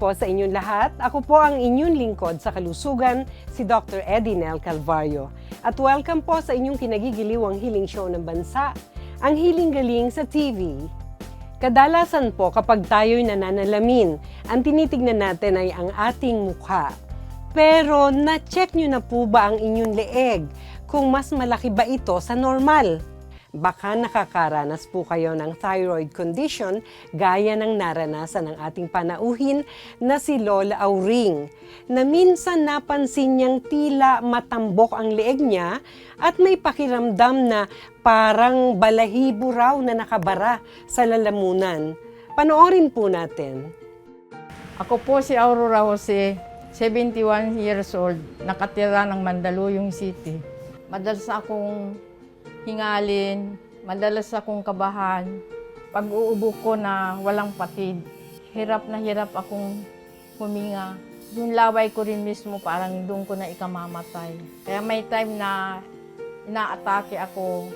Po sa inyong lahat. Ako po ang inyong lingkod sa kalusugan, si Dr. Eddie Nel Calvario. At welcome po sa inyong kinagigiliwang healing show ng bansa, ang Healing Galing sa TV. Kadalasan po kapag tayo'y nananalamin, ang tinitignan natin ay ang ating mukha. Pero na-check nyo na po ba ang inyong leeg kung mas malaki ba ito sa normal? Baka nakakaranas po kayo ng thyroid condition gaya ng naranasan ng ating panauhin na si Lola Auring na minsan napansin niyang tila matambok ang leeg niya at may pakiramdam na parang balahibo raw na nakabara sa lalamunan. Panoorin po natin. Ako po si Aurora Jose, 71 years old, nakatira ng Mandaluyong City. Madalas akong hingalin, madalas akong kabahan. Pag uubo ko na walang patid, hirap na hirap akong huminga. Yung laway ko rin mismo parang doon ko na ikamamatay. Kaya may time na inaatake ako,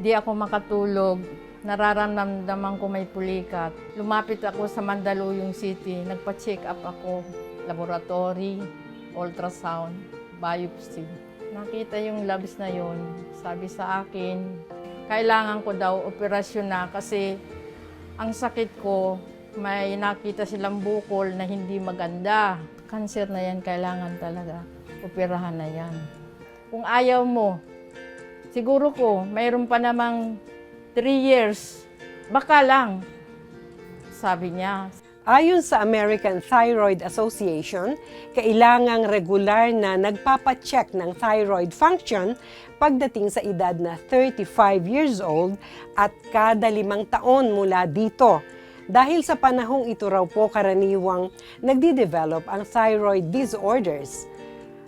di ako makatulog, nararamdaman ko may pulikat. Lumapit ako sa Mandaluyong City, nagpa-check up ako, laboratory, ultrasound, biopsy. Nakita yung labs na yon. Sabi sa akin, kailangan ko daw operasyon na kasi ang sakit ko, may nakita silang bukol na hindi maganda. Cancer na yan, kailangan talaga. Operahan na yan. Kung ayaw mo, siguro ko, mayroon pa namang 3 years. Baka lang. Sabi niya, Ayon sa American Thyroid Association, kailangang regular na nagpapacheck ng thyroid function pagdating sa edad na 35 years old at kada limang taon mula dito. Dahil sa panahong ito raw po karaniwang nagdi-develop ang thyroid disorders.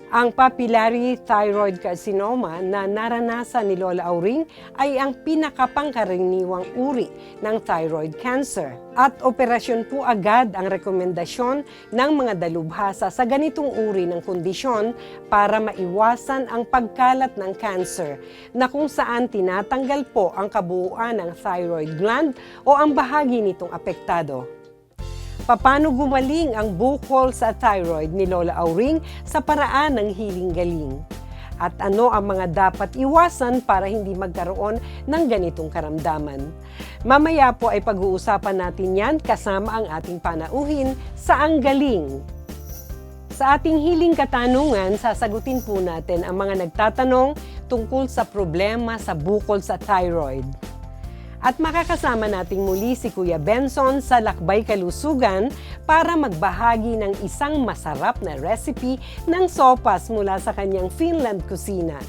Ang papillary thyroid carcinoma na naranasan ni Lola Auring ay ang pinakapangkaraniwang uri ng thyroid cancer. At operasyon po agad ang rekomendasyon ng mga dalubhasa sa ganitong uri ng kondisyon para maiwasan ang pagkalat ng cancer na kung saan tinatanggal po ang kabuuan ng thyroid gland o ang bahagi nitong apektado. Paano gumaling ang bukol sa thyroid ni Lola Auring sa paraan ng healing galing? At ano ang mga dapat iwasan para hindi magkaroon ng ganitong karamdaman? Mamaya po ay pag-uusapan natin yan kasama ang ating panauhin sa Ang Galing. Sa ating hiling katanungan, sasagutin po natin ang mga nagtatanong tungkol sa problema sa bukol sa thyroid. At makakasama nating muli si Kuya Benson sa Lakbay Kalusugan para magbahagi ng isang masarap na recipe ng sopas mula sa kanyang Finland kusina.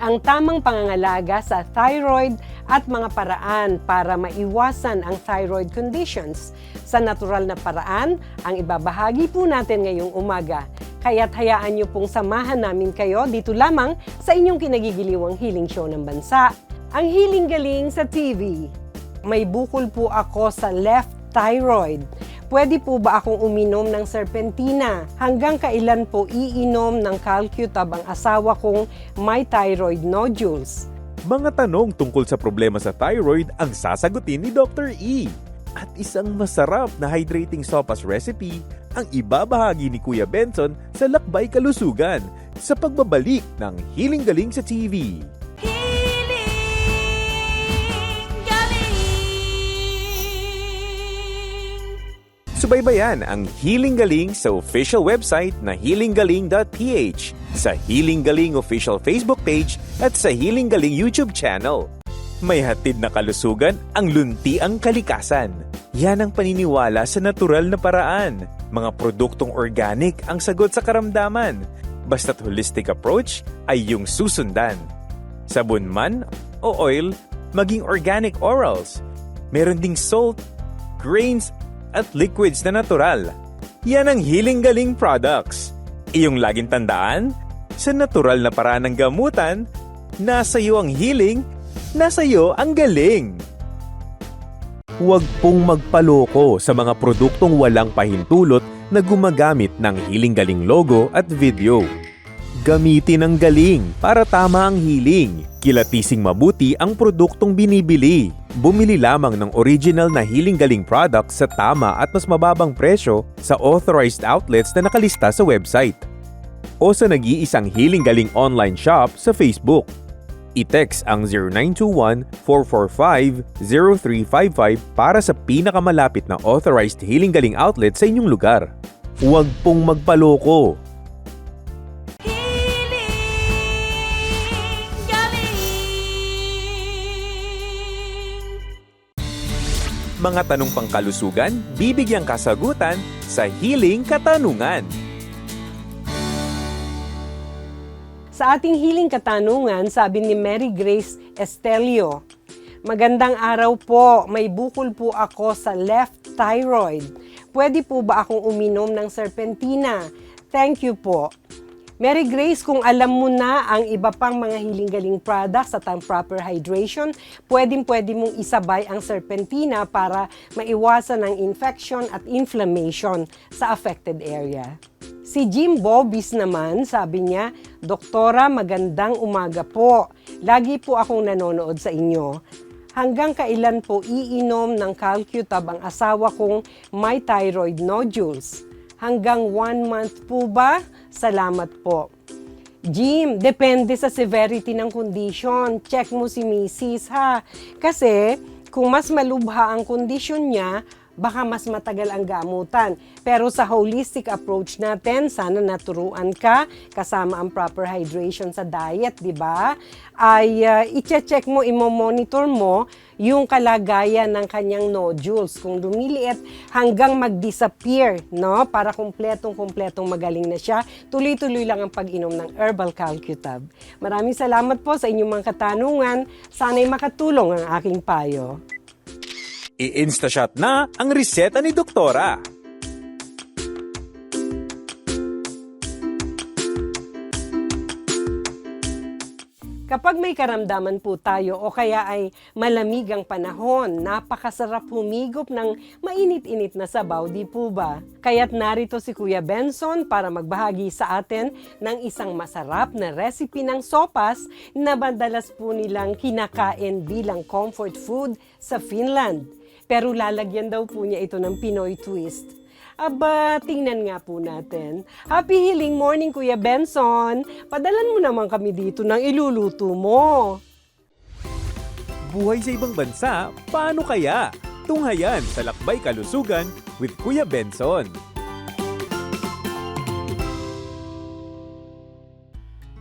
Ang tamang pangangalaga sa thyroid at mga paraan para maiwasan ang thyroid conditions. Sa natural na paraan, ang ibabahagi po natin ngayong umaga. Kaya't hayaan niyo pong samahan namin kayo dito lamang sa inyong kinagigiliwang healing show ng bansa, ang Healing Galing sa TV. May bukol po ako sa left thyroid. Pwede po ba akong uminom ng serpentina? Hanggang kailan po iinom ng Calcutab ang asawa kong may thyroid nodules? Mga tanong tungkol sa problema sa thyroid ang sasagutin ni Dr. E. At isang masarap na hydrating sopas recipe ang ibabahagi ni Kuya Benson sa Lakbay Kalusugan sa pagbabalik ng Healing Galing sa TV. Subaybayan ang Healing Galing sa official website na healinggaling.ph, sa Healing Galing official Facebook page at sa Healing Galing YouTube channel. May hatid na kalusugan ang lunti ang kalikasan. Yan ang paniniwala sa natural na paraan. Mga produktong organic ang sagot sa karamdaman. Basta't holistic approach ay yung susundan. Sabon man o oil, maging organic orals. Meron ding salt, grains, at liquids na natural. Yan ang Healing Galing products. Iyong laging tandaan, sa natural na paraan ng gamutan, nasa iyo ang healing, nasa iyo ang galing. Huwag pong magpaloko sa mga produktong walang pahintulot na gumagamit ng Healing Galing logo at video. Gamitin ang galing para tama ang healing. Kilatising mabuti ang produktong binibili. Bumili lamang ng original na Healing Galing products sa tama at mas mababang presyo sa authorized outlets na nakalista sa website. O sa nag-iisang Healing Galing online shop sa Facebook. I-text ang 0921-445-0355 para sa pinakamalapit na authorized Healing Galing outlet sa inyong lugar. Huwag pong magpaloko. Mga tanong pangkalusugan, bibigyang kasagutan sa Healing Katanungan. Sa ating hiling katanungan, sabi ni Mary Grace Estelio, Magandang araw po, may bukol po ako sa left thyroid. Pwede po ba akong uminom ng serpentina? Thank you po. Mary Grace, kung alam mo na ang iba pang mga hiling-galing products at ang proper hydration, pwedeng-pwede mong isabay ang serpentina para maiwasan ang infection at inflammation sa affected area. Si Jim Bobis naman, sabi niya, Doktora, magandang umaga po. Lagi po akong nanonood sa inyo. Hanggang kailan po iinom ng Calcutab ang asawa kong may thyroid nodules? Hanggang one month po ba? Salamat po. Jim, depende sa severity ng condition. Check mo si Mrs. ha. Kasi kung mas malubha ang kondisyon niya, baka mas matagal ang gamutan. Pero sa holistic approach natin, sana naturuan ka kasama ang proper hydration sa diet, di ba? Ay uh, i-check mo, imo-monitor mo yung kalagayan ng kanyang nodules. Kung lumiliit hanggang mag-disappear, no? Para kumpletong-kumpletong magaling na siya, tuloy-tuloy lang ang pag-inom ng Herbal Calcutab. Maraming salamat po sa inyong mga katanungan. Sana'y makatulong ang aking payo. I-instashot na ang reseta ni Doktora. Kapag may karamdaman po tayo o kaya ay malamig ang panahon, napakasarap humigop ng mainit-init na sabaw, di po ba? Kaya't narito si Kuya Benson para magbahagi sa atin ng isang masarap na recipe ng sopas na madalas po nilang kinakain bilang comfort food sa Finland. Pero lalagyan daw po niya ito ng Pinoy twist. Aba, tingnan nga po natin. Happy healing morning, Kuya Benson. Padalan mo naman kami dito ng iluluto mo. Buhay sa ibang bansa, paano kaya? Tunghayan sa Lakbay Kalusugan with Kuya Benson.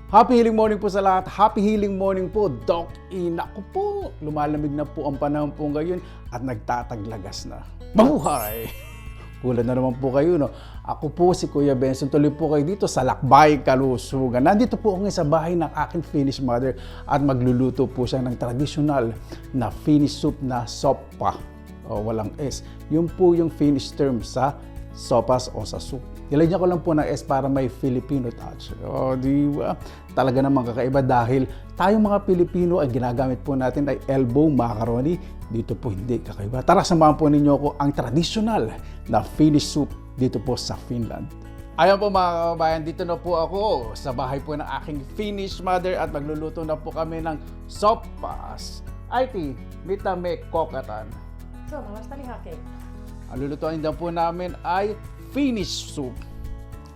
Happy healing morning po sa lahat. Happy healing morning po, Doc E. Naku po, lumalamig na po ang panahon po ngayon at nagtataglagas na. Mabuhay! Kulan na naman po kayo, no? Ako po si Kuya Benson. Tuloy po kayo dito sa Lakbay, Kalusugan. Nandito po ako sa bahay ng aking Finnish mother at magluluto po siya ng traditional na Finnish soup na sopa. O walang S. Yun po yung Finnish term sa sopas o sa soup. Nilagyan ko lang po ng S para may Filipino touch. O, di ba? Talaga namang kakaiba dahil tayong mga Pilipino ay ginagamit po natin ay elbow macaroni. Dito po hindi kakaiba. Tara, samahan po ninyo ako ang traditional na Finnish soup dito po sa Finland. Ayan po mga kababayan, dito na po ako sa bahay po ng aking Finnish mother at magluluto na po kami ng sopas. IT, mita me kokatan. Tali hake. Ang lulutuin din po namin ay Finnish soup.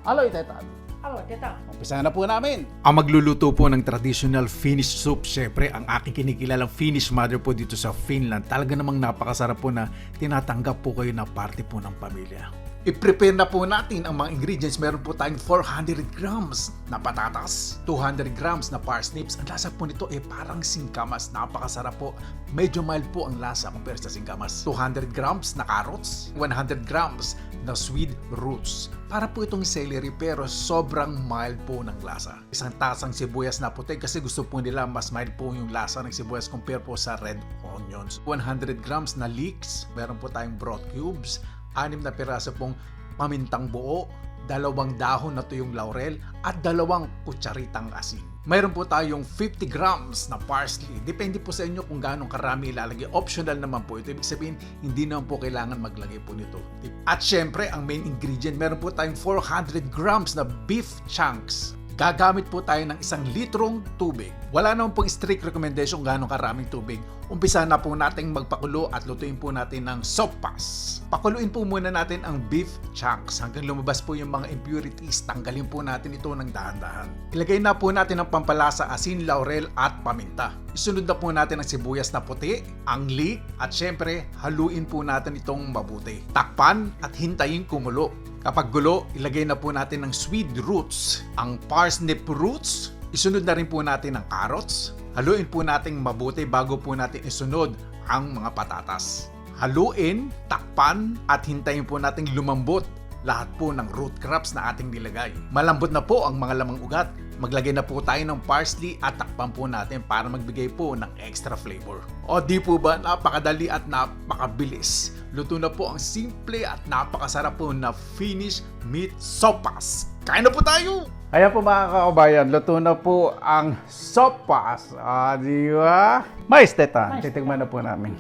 Aloy, tetan. Alo, teta. Umpisa na po namin. Ang magluluto po ng traditional Finnish soup, syempre, ang aking kinikilalang Finnish mother po dito sa Finland. Talaga namang napakasarap po na tinatanggap po kayo na parte po ng pamilya. I-prepare na po natin ang mga ingredients. Meron po tayong 400 grams na patatas, 200 grams na parsnips. Ang lasa po nito ay parang singkamas. Napakasarap po. Medyo mild po ang lasa compared sa singkamas. 200 grams na carrots, 100 grams na sweet roots. Para po itong celery pero sobrang mild po ng lasa. Isang tasang sibuyas na puti kasi gusto po nila mas mild po yung lasa ng sibuyas compare po sa red onions. 100 grams na leeks. Meron po tayong broth cubes. Anim na piraso pong pamintang buo, dalawang dahon na tuyong laurel at dalawang kutsaritang asin. Mayroon po tayong 50 grams na parsley. Depende po sa inyo kung gaano karami ilalagay. Optional naman po ito. Ibig sabihin, hindi naman po kailangan maglagay po nito. At syempre, ang main ingredient, meron po tayong 400 grams na beef chunks. Gagamit po tayo ng isang litrong tubig. Wala naman pong strict recommendation kung gaano karaming tubig. Umpisa na po nating magpakulo at lutuin po natin ng sopas. Pakuluin po muna natin ang beef chunks hanggang lumabas po yung mga impurities. Tanggalin po natin ito ng dahan-dahan. Ilagay na po natin ang pampalasa asin, laurel at paminta. Isunod na po natin ang sibuyas na puti, ang leek at syempre haluin po natin itong mabuti. Takpan at hintayin kumulo. Kapag gulo, ilagay na po natin ang sweet roots, ang parsnip roots, isunod na rin po natin ang carrots. Haluin po natin mabuti bago po natin isunod ang mga patatas. Haluin, takpan at hintayin po nating lumambot lahat po ng root crops na ating nilagay. Malambot na po ang mga lamang ugat. Maglagay na po tayo ng parsley at takpan po natin para magbigay po ng extra flavor. O di po ba napakadali at napakabilis. Luto na po ang simple at napakasarap po na Finnish meat sopas. Kain na po tayo! Ayan po mga kababayan, luto na po ang sopas. Ah, di ba? Mais, teta. Titigman na po namin.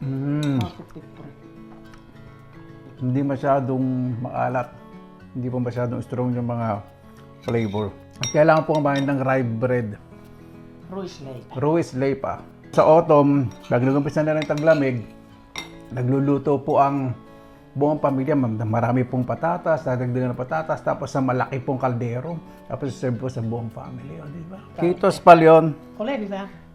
Mm. Hindi masyadong maalat. Hindi pa masyadong strong yung mga flavor. At kailangan po kumain ng rye bread. Ruiz Lay pa. Sa autumn, pag nag-umpisa na ng taglamig, nagluluto po ang buong pamilya. Marami pong patatas, dadagdagan ng patatas, tapos sa malaki pong kaldero. Tapos serve po sa buong family. O, di ba? Kitos Palyon.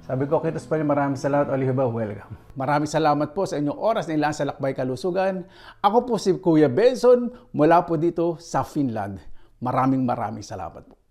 Sabi ko, Kitos Palyon, maraming salamat. Oliva, welcome. Maraming salamat po sa inyong oras na ilang sa Lakbay Kalusugan. Ako po si Kuya Benson mula po dito sa Finland. Maraming maraming salamat po.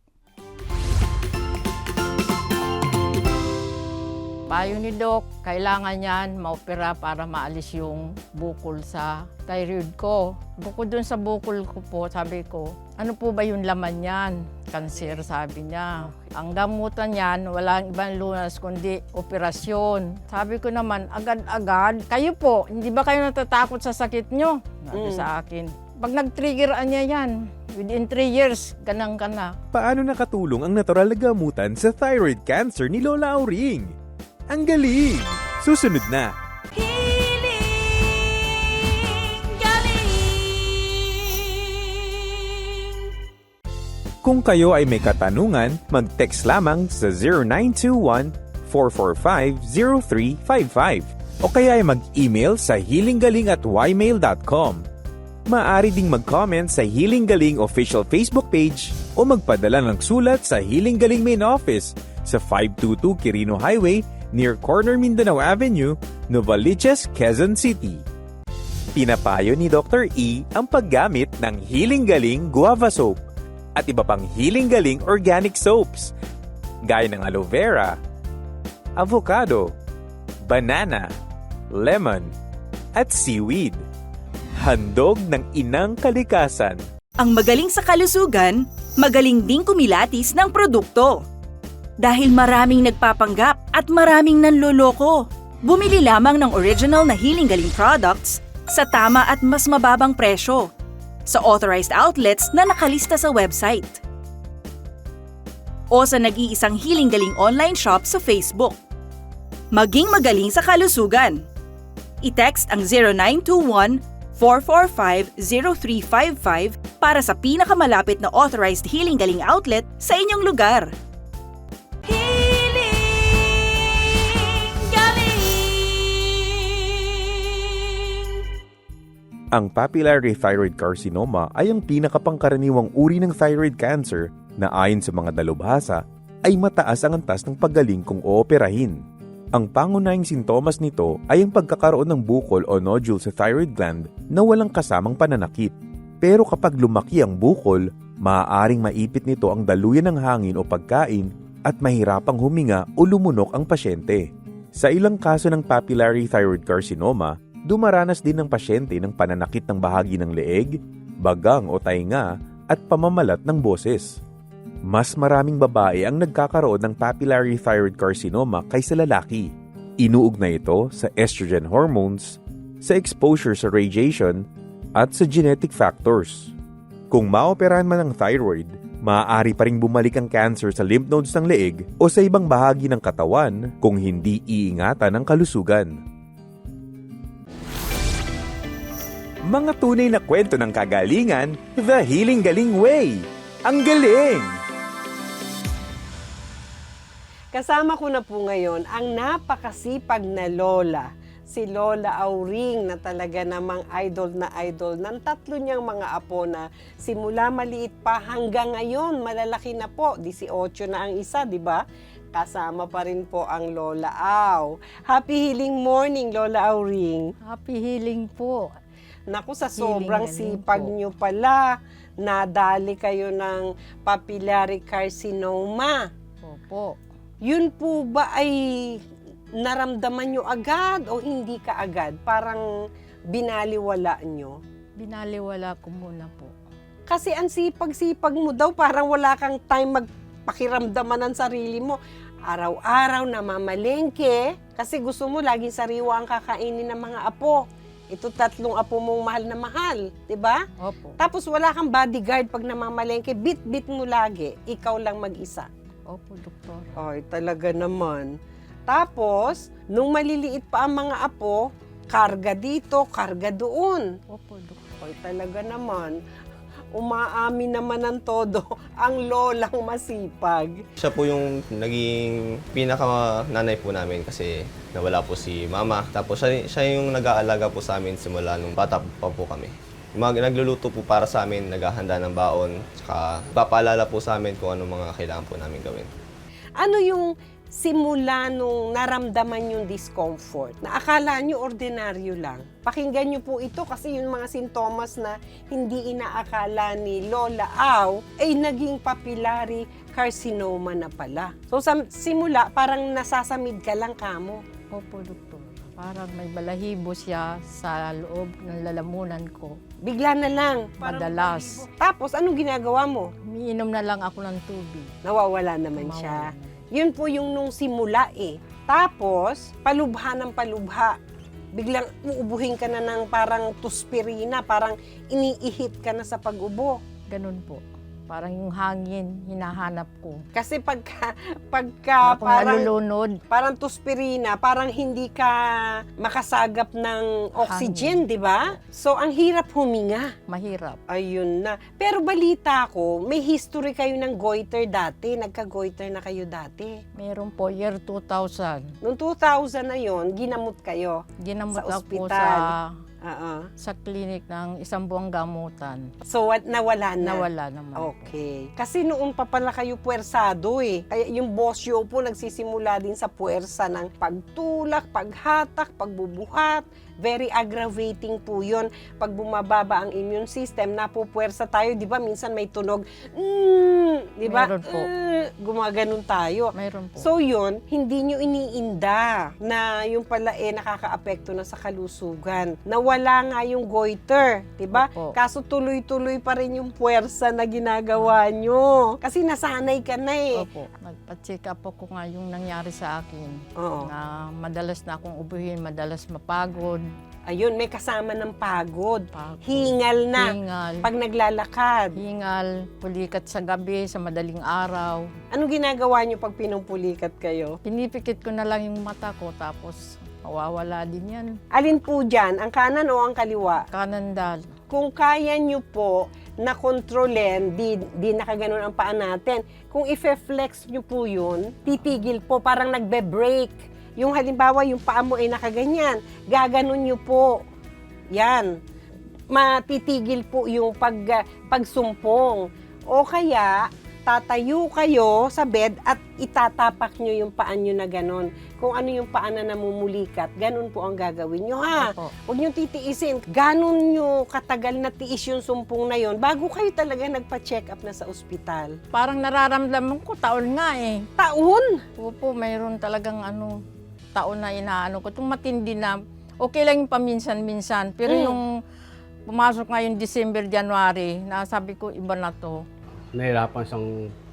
Payo ni Doc, kailangan yan maopera para maalis yung bukol sa thyroid ko. Bukod dun sa bukol ko po, sabi ko, ano po ba yung laman yan? Kanser, sabi niya. Ang gamutan yan, walang ibang lunas kundi operasyon. Sabi ko naman, agad-agad. Kayo po, hindi ba kayo natatakot sa sakit nyo? Sabi sa akin. Pag nag-triggeran niya yan, within 3 years, ganang ka na. Paano nakatulong ang natural na gamutan sa thyroid cancer ni Lola Auring? Ang galing! Susunod na, Kung kayo ay may katanungan, mag-text lamang sa 0921-445-0355 o kaya ay mag-email sa healinggaling at ymail.com. Maaari ding mag-comment sa Healing Galing official Facebook page o magpadala ng sulat sa Healing Galing Main Office sa 522 Quirino Highway near Corner Mindanao Avenue, Novaliches, Quezon City. Pinapayo ni Dr. E ang paggamit ng Healing Galing Guava Soap at iba pang Healing Galing Organic Soaps gaya ng aloe vera, avocado, banana, lemon, at seaweed. Handog ng inang kalikasan. Ang magaling sa kalusugan, magaling ding kumilatis ng produkto. Dahil maraming nagpapanggap at maraming nanloloko. Bumili lamang ng original na Healing Galing products sa tama at mas mababang presyo sa authorized outlets na nakalista sa website. O sa nag-iisang Healing Galing online shop sa Facebook. Maging magaling sa kalusugan. I-text ang 0921 445-0355 para sa pinakamalapit na authorized Healing Galing outlet sa inyong lugar. Ang papillary thyroid carcinoma ay ang pinakapangkaraniwang uri ng thyroid cancer na ayon sa mga dalubhasa ay mataas ang antas ng paggaling kung ooperahin. Ang pangunahing sintomas nito ay ang pagkakaroon ng bukol o nodule sa thyroid gland na walang kasamang pananakit. Pero kapag lumaki ang bukol, maaaring maipit nito ang daluyan ng hangin o pagkain at mahirapang huminga o lumunok ang pasyente. Sa ilang kaso ng papillary thyroid carcinoma, dumaranas din ng pasyente ng pananakit ng bahagi ng leeg, bagang o tainga at pamamalat ng boses. Mas maraming babae ang nagkakaroon ng papillary thyroid carcinoma kaysa lalaki. Inuugnay ito sa estrogen hormones, sa exposure sa radiation, at sa genetic factors. Kung maoperahan man ang thyroid, maaari pa ring bumalik ang cancer sa lymph nodes ng leeg o sa ibang bahagi ng katawan kung hindi iingatan ang kalusugan. Mga tunay na kwento ng kagalingan, The Healing Galing Way. Ang galing! Kasama ko na po ngayon ang napakasipag na lola, si Lola Auring na talaga namang idol na idol ng tatlo niyang mga apo na simula maliit pa hanggang ngayon, malalaki na po, 18 na ang isa, di ba? Kasama pa rin po ang Lola Au. Happy healing morning, Lola Auring. Happy healing po. Naku, sa sobrang sipag po. nyo pala, nadali kayo ng papillary carcinoma. Opo. Yun po ba ay naramdaman nyo agad o hindi ka agad? Parang binaliwala nyo? Binaliwala ko muna po. Kasi ang sipag-sipag mo daw, parang wala kang time magpakiramdaman ng sarili mo. Araw-araw namamalengke kasi gusto mo laging sariwa ang kakainin ng mga apo. Ito tatlong apo mong mahal na mahal, 'di ba? Opo. Tapos wala kang bodyguard pag namamalengke, bit-bit mo lagi, ikaw lang mag-isa. Opo, doktor. Ay, talaga naman. Tapos, nung maliliit pa ang mga apo, karga dito, karga doon. Opo, doktor. Ay, talaga naman. Umaamin naman ng todo ang lolang masipag. Siya po yung naging pinaka nanay po namin kasi nawala po si mama. Tapos siya, siya yung nag-aalaga po sa amin simula nung bata pa po kami. Mag, nagluluto po para sa amin, naghahanda ng baon, saka papaalala po sa amin kung ano mga kailangan po namin gawin. Ano yung simula nung naramdaman yung discomfort? Na akala nyo ordinaryo lang. Pakinggan nyo po ito kasi yung mga sintomas na hindi inaakala ni Lola Au ay naging papillary carcinoma na pala. So sa simula, parang nasasamid ka lang kamo. Opo, doktor. Parang may balahibo siya sa loob ng lalamunan ko. Bigla na lang. Madalas. Tapos anong ginagawa mo? Umiinom na lang ako ng tubig. Nawawala naman siya. na. Yun po yung nung simula eh. Tapos, palubha ng palubha. Biglang uubuhin ka na ng parang tuspirina, parang iniihit ka na sa pag-ubo. Ganun po. Parang yung hangin, hinahanap ko. Kasi pagka, pagka Ako parang, nalulunod. parang tuspirina, parang hindi ka makasagap ng oxygen, di ba? So, ang hirap huminga. Mahirap. Ayun na. Pero balita ko, may history kayo ng goiter dati. Nagka-goiter na kayo dati. Meron po, year 2000. Noong 2000 na yon, ginamot kayo. Ginamot Sa ako ospital. sa, Oo. sa clinic ng isang buwang gamutan. So, what, nawala na? Nawala naman. po. Okay. Kasi noon pa pala kayo puwersado eh. Kaya yung bosyo po nagsisimula din sa puwersa ng pagtulak, paghatak, pagbubuhat. Very aggravating po yun. Pag bumababa ang immune system, napupuwersa tayo. Di ba minsan may tunog, mm, di ba? Meron po. "Uh," gumaganon tayo. Mayroon po. So yun, hindi nyo iniinda na yung pala eh nakakaapekto na sa kalusugan. Nawala nga yung goiter, 'di ba? Kaso tuloy-tuloy pa rin yung puwersa na ginagawa nyo. Kasi nasanay ka na eh. Opo. Nagpa-check up ako nga yung nangyari sa akin. Oo. Na madalas na akong ubuhin, madalas mapagod. Ayun, may kasama ng pagod. Pagod. Hingal na. Hingal. Pag naglalakad. Hingal, pulikat sa gabi, sa madaling araw. Anong ginagawa nyo pag pinumpulikat kayo? Pinipikit ko na lang yung mata ko, tapos mawawala din yan. Alin po dyan? Ang kanan o ang kaliwa? Kanandal. kung kaya nyo po na kontrolin, di, di nakaganon ang paa natin. Kung i-flex nyo po yun, titigil po, parang nagbe-break. Yung halimbawa, yung paa mo ay nakaganyan, gaganon nyo po. Yan. Matitigil po yung pag, pagsumpong. O kaya, tatayo kayo sa bed at itatapak nyo yung paa nyo na ganon. Kung ano yung paa na namumulikat, ganon po ang gagawin nyo ha. Opo. Huwag niyong titiisin. Ganon nyo katagal na tiis yung sumpong na yon bago kayo talaga nagpa-check up na sa ospital. Parang nararamdaman ko, taon nga eh. Taon! Opo, mayroon talagang ano, taon na inaano ko. Itong matindi na, okay lang yung paminsan-minsan. Pero Mm. yung pumasok ngayon December, January, nasabi ko, iba na to. nahirapan siyang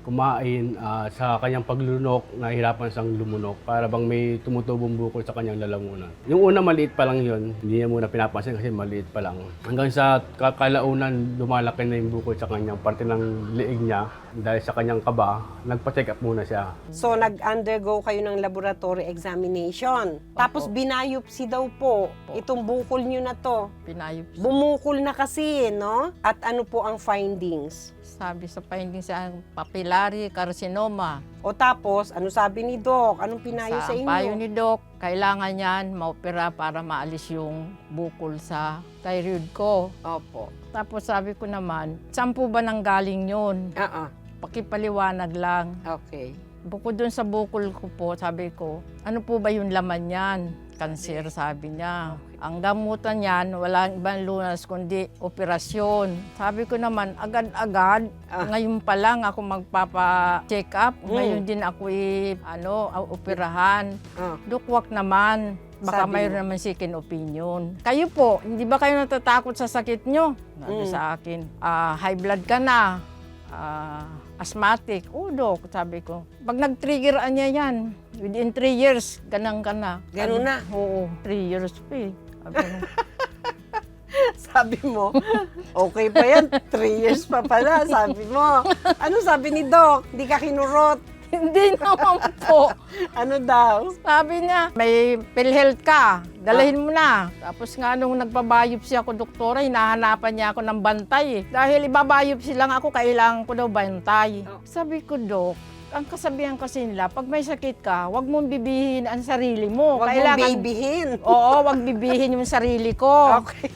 kumain ah, sa kanyang paglunok, nahirapan siyang lumunok para bang may tumutubong bukol sa kanyang lalamunan. Yung una maliit pa lang yun, hindi niya muna pinapansin kasi maliit pa lang. Hanggang sa kakalaunan, lumalaki na yung bukol sa kanyang parte ng liig niya dahil sa kanyang kaba, nagpa-check up muna siya. So, nag-undergo kayo ng laboratory examination. Tapos, binayopsi daw po. Itong bukol nyo na to. Pinayop. Bumukol na kasi, no? At ano po ang findings? Sabi sa findings sa papillary carcinoma. O tapos, ano sabi ni Doc? Anong pinayo sa, sa inyo? payo ni Doc, kailangan yan maopera para maalis yung bukol sa thyroid ko. Opo. Tapos sabi ko naman, saan po ba nang galing yun? Ah, ah. Pakipaliwanag lang. Okay. Bukod dun sa bukol ko po, sabi ko, ano po ba yung laman yan? Kanser, sabi niya. Ang gamutan niyan, walang ibang lunas kundi operasyon. Sabi ko naman, agad-agad, Ah. ngayon pa lang ako magpapa-check up. Mm. Ngayon din ako i- ano, ah, operahan. Ah. Dukwak naman. Baka Sabi mayroon mo. naman second opinion. Kayo po, hindi ba kayo natatakot sa sakit nyo? Sabi Mm. sa akin, "Ah, high blood ka na. Ah, asthmatic. Oh, sabi ko. Pag nag-trigger niya yan, within 3 years, ganang ka na. Ganun na? Oo, 3 years pa eh. Sabi mo, okay pa yan. Three years pa pala, sabi mo. Ano sabi ni Doc? Hindi ka kinurot. hindi naman po. Ano daw? Sabi niya, may PhilHealth ka, dalahin mo na. Tapos nga nung nagpabiopsy ako, doktora, hinahanapan niya ako ng bantay eh. Dahil ibabiopsy lang ako, kailangan ko daw bantay. Sabi ko, Dok, ang kasabihan kasi nila, pag may sakit ka, wag mong bibihin ang sarili mo. Huwag mong babyhin. Oo, wag bibihin yung sarili ko. Okay.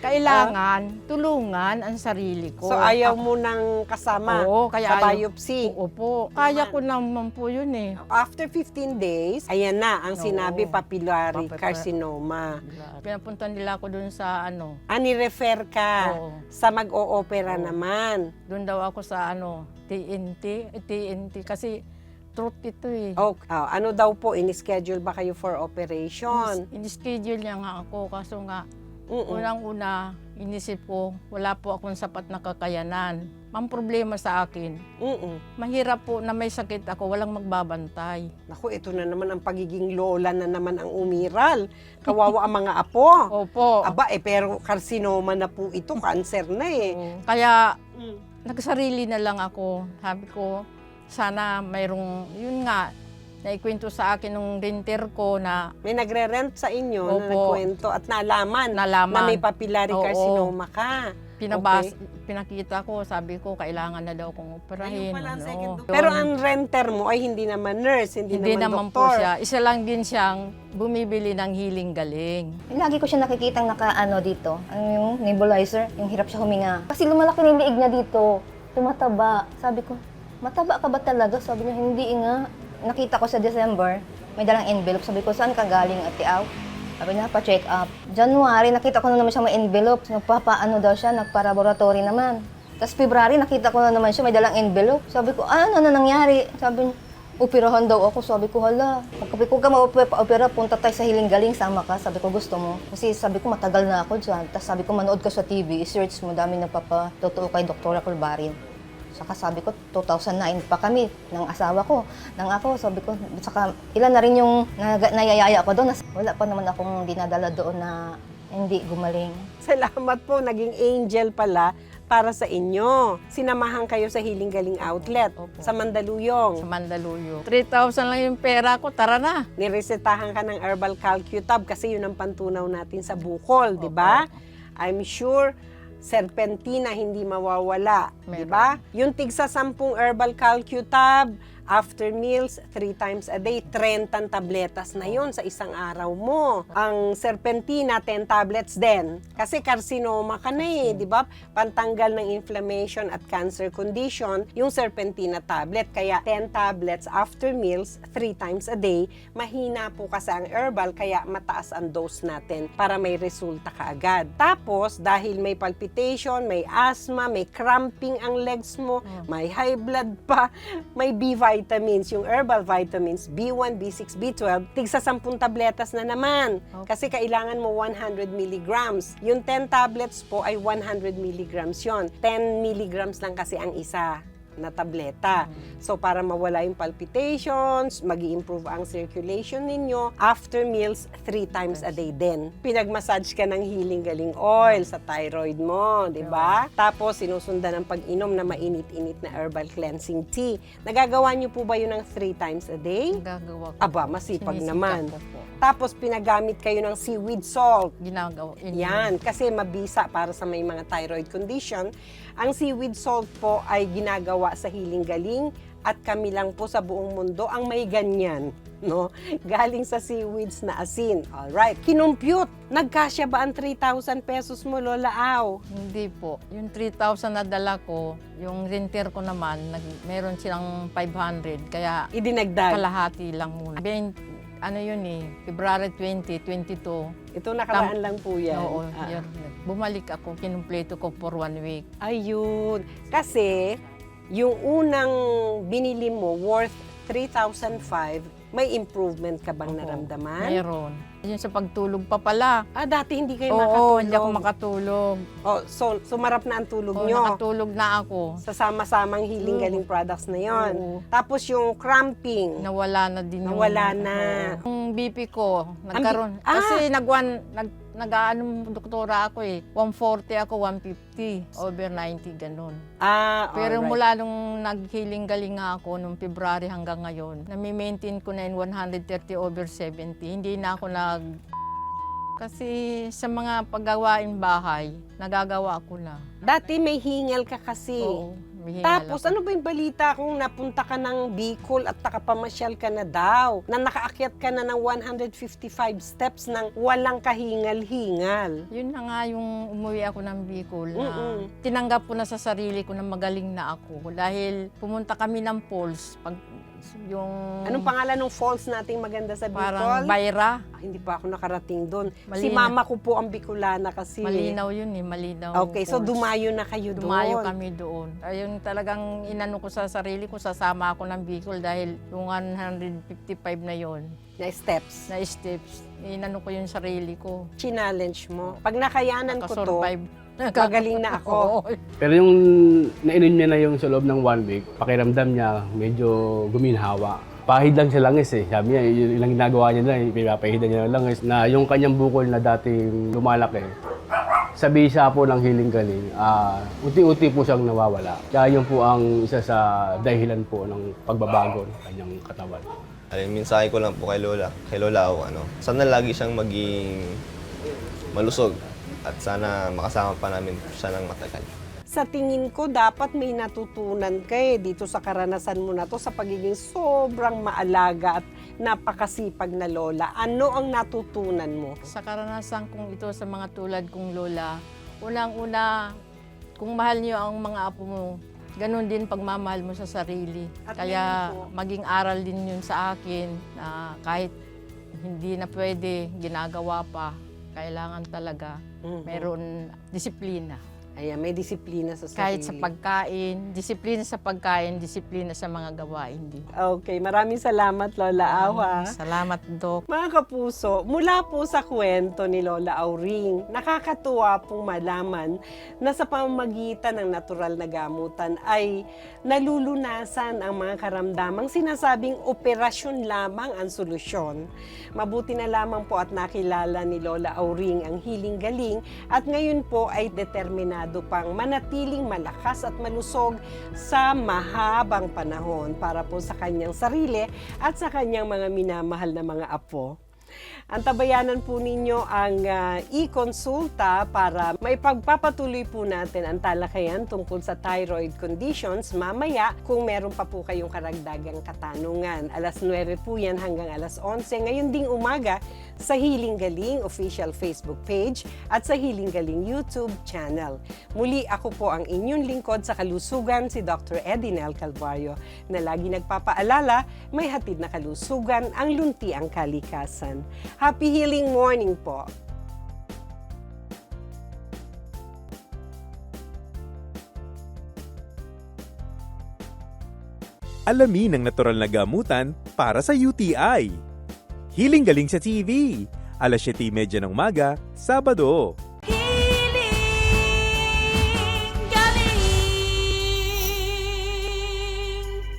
Kailangan tulungan ang sarili ko. So ayaw mo nang kasama Oo, kaya sa ayaw- biopsy. Oo po. Kaya ko naman po yun eh. After 15 days, ayan na ang Oo. sinabi papillary Papilla- carcinoma. Pinapunta nila ako dun sa ano, Ani refer ka Oo. sa mag-o-opera Oo. naman. Doon daw ako sa ano, TNT, eh, TNT kasi truth ito eh. Oh, oh, ano daw po, in-schedule ba kayo for operation? In-schedule niya nga ako kaso nga Mm-mm. unang-una inisip ko wala po akong sapat na kakayanan. Ang problema sa akin, Mm-mm. mahirap po na may sakit ako, walang magbabantay. Naku, ito na naman ang pagiging lola na naman ang umiral. Kawawa ang mga apo. Opo. Aba, eh, pero carcinoma na po ito, cancer na eh. Kaya Mm. Nagsarili na lang ako. Sabi ko, sana mayroong, yun nga, naikwento sa akin nung renter ko na May nagre-rent sa inyo na Opo. nagkwento at nalaman, nalaman. na may papillary Oo. carcinoma ka. Pinabas, Okay. pinakita ko, sabi ko, kailangan na daw kong operahin. Ayun pala ano. second. Pero ang renter mo ay hindi naman nurse, hindi, hindi naman, naman po doktor. siya. Isa lang din siyang bumibili ng healing galing. Lagi ko siya nakikitang naka-ano dito, ano yung nebulizer, yung hirap siya huminga. Kasi lumalaki yung liig niya dito, tumataba. Sabi ko, mataba ka ba talaga? Sabi niya, hindi nga. Nakita ko sa December, may dalang envelope. Sabi ko, saan ka galing, ate Aw? Sabi niya, pa-check up. January, nakita ko na naman siya may envelope. Nagpapaano daw siya, nagpa-laboratory naman. Tapos February, nakita ko na naman siya may dalang envelope. Sabi ko, ano na nangyari? Sabi niya, operahan daw ako. Sabi ko, hala, pagkapi ko ka ma-opera, punta tayo sa Hiling Galing, sama ka. Sabi ko, gusto mo. Kasi sabi ko, matagal na ako dyan. Tapos sabi ko, manood ka sa TV, i-search mo, dami nagpapatotoo kay Dr. Culbario. Saka sabi ko, 2009 pa kami ng asawa ko. Nang ako, sabi ko, saka ilan na rin yung nag- nayayaya ko doon. Wala pa naman akong dinadala doon na hindi gumaling. Salamat po, naging angel pala para sa inyo. Sinamahan kayo sa Healing Galing Outlet Opo. sa Mandaluyong. Sa Mandaluyong. 3,000 lang yung pera ko, tara na. Niresetahan ka ng herbal calcutab kasi yun ang pantunaw natin sa bukol, di ba? I'm sure serpentina hindi mawawala, di ba? Yung tigsa sampung herbal calcutab, after meals, three times a day, 30 tabletas na yon sa isang araw mo. Ang serpentina, 10 tablets din. Kasi carcinoma ka na eh, di ba? Pantanggal ng inflammation at cancer condition, yung serpentina tablet. Kaya 10 tablets after meals, 3 times a day. Mahina po kasi ang herbal, kaya mataas ang dose natin para may resulta ka agad. Tapos, dahil may palpitation, may asthma, may cramping ang legs mo, may high blood pa, may B vitamins, yung herbal vitamins, B1, B6, B12, tigsa 10 tabletas na naman. Kasi kailangan mo 100 milligrams. Yung 10 tablets po ay 100 milligrams yon. 10 milligrams lang kasi ang isa. Na tableta. So para mawala yung palpitations, mag improve ang circulation ninyo, after meals, three times a day din. Pinagmassage ka ng healing galing oil sa thyroid mo, di ba? Tapos sinusundan ng pag-inom na mainit-init na herbal cleansing tea. Nagagawa niyo po ba yun ng three times a day? Gagawa ko. Aba, masipag naman. ko po. Tapos pinagamit kayo ng seaweed salt. Ginagawa. yun. Yan, kasi mabisa para sa may mga thyroid condition. Ang seaweed salt po ay ginagawa sa Hiling Galing at kami lang po sa buong mundo ang may ganyan. No? Galing sa seaweeds na asin. Alright. Kinumpute. Nagkasya ba ang 3,000 pesos mo, Lola Au? Hindi po. Yung 3,000 na dala ko, yung renter ko naman, nag, meron silang 500. Kaya Idinagdag. kalahati lang muna. Ben, ano yun eh, February 20, 22. Ito nakaraan lang po yan. Oo, Ah. yun. Bumalik ako, kinumpleto ko for one week. Ayun. Kasi, yung unang binili mo worth 3,005, may improvement ka bang Oo, naramdaman? Meron. Yun sa pagtulog pa pala. Ah, dati hindi kayo Oo, makatulog. hindi ako makatulog. Oh, so, sumarap na ang tulog Oo, nyo. nakatulog na ako. Sa sama-samang healing Oo. galing products na yon. Oo. Tapos yung cramping. Nawala na din yung... Nawala na. Oo. Yung BP ko, nagkaroon. Ah! Kasi nag-one, nag, nag-ano, doktora ako eh. 140 ako, 150. Over 90, ganun. ah, Pero alright. mula nung nag-healing galing nga ako, nung February hanggang ngayon, nami-maintain ko na yung 130 over 70. Hindi na ako nag... Kasi sa mga paggawain bahay, nagagawa ko na. Dati may hingal ka kasi. Oo, may hingal Tapos ano ba yung balita kung napunta ka ng Bicol at nakapamasyal ka na daw? Na nakaakyat ka na ng 155 steps ng walang kahingal-hingal. Yun na nga yung umuwi ako ng Bicol na Mm-mm. tinanggap ko na sa sarili ko na magaling na ako. Dahil pumunta kami ng polls. Pag, yung Anong pangalan ng falls nating maganda sa Bicol? parang Bayra. Ah, hindi pa ako nakarating doon. Si mama ko po ang Bicolana kasi. Malinaw yun eh, malinaw. Okay, so falls. dumayo na kayo doon. Dumayo kami doon. Ayun talagang inano ko sa sarili ko, sasama ako ng Bicol dahil yung 155 na yon Na steps. na steps, inano ko yung sarili ko. Challenge mo. Pag nakayanan ko to. magaling na ako. Pero yung nainom niya na yung sa loob ng one week, pakiramdam niya medyo guminhawa. Pahid lang siya langis eh. Sabi niya, yun ilang ginagawa niya na, pinapahidan niya ng langis, na yung kanyang bukol na dating lumalaki, sa bisa po ng hiling galing, ah, unti-unti po siyang nawawala. Kaya yun po ang isa sa dahilan po ng pagbabago ng kanyang katawan. Alin, mensahe ko lang po kay Lola, kay Lola ako, ano, sana lagi siyang maging malusog at sana makasama pa namin siya ng matagal. Sa tingin ko, dapat may natutunan ka eh dito sa karanasan mo na to sa pagiging sobrang maalaga at napakasipag na lola. Ano ang natutunan mo? Sa karanasan kong ito sa mga tulad kong lola, unang-una, kung mahal niyo ang mga apo mo, ganun din pagmamahal mo sa sarili. At Kaya maging aral din yun sa akin na kahit hindi na pwede, ginagawa pa, kailangan talaga Mhm. meron disiplina. Ayan, may disiplina sa sarili. Kahit sa pagkain, disiplina sa pagkain, disiplina sa mga gawain din. Okay, maraming salamat Lola Awa. Salamat, Dok. Mga kapuso, mula po sa kwento ni Lola Auring, nakakatuwa pong malaman na sa pamamagitan ng natural na gamutan ay nalulunasan ang mga karamdamang sinasabing operasyon lamang ang solusyon. Mabuti na lamang po at nakilala ni Lola Auring ang hiling galing at ngayon po ay determinado pang manatiling malakas at malusog sa mahabang panahon para po sa kanyang sarili at sa kanyang mga minamahal na mga apo. Antabayanan po ninyo ang ah, e-consulta para maipagpapatuloy po natin ang talakayan tungkol sa thyroid conditions mamaya kung meron pa po kayong karagdagang katanungan. Alas 9 po yan hanggang alas 11 ngayon ding umaga sa Hiling Galing official Facebook page at sa Hiling Galing YouTube channel. Muli ako po ang inyong lingkod sa kalusugan si Dr. Edinel Calvario na lagi nagpapaalala may hatid na kalusugan ang lunti ang kalikasan. Happy healing morning po! Alamin ang natural na gamutan para sa UTI. Hiling galing sa TV. Alas 7.30 ng umaga, Sabado.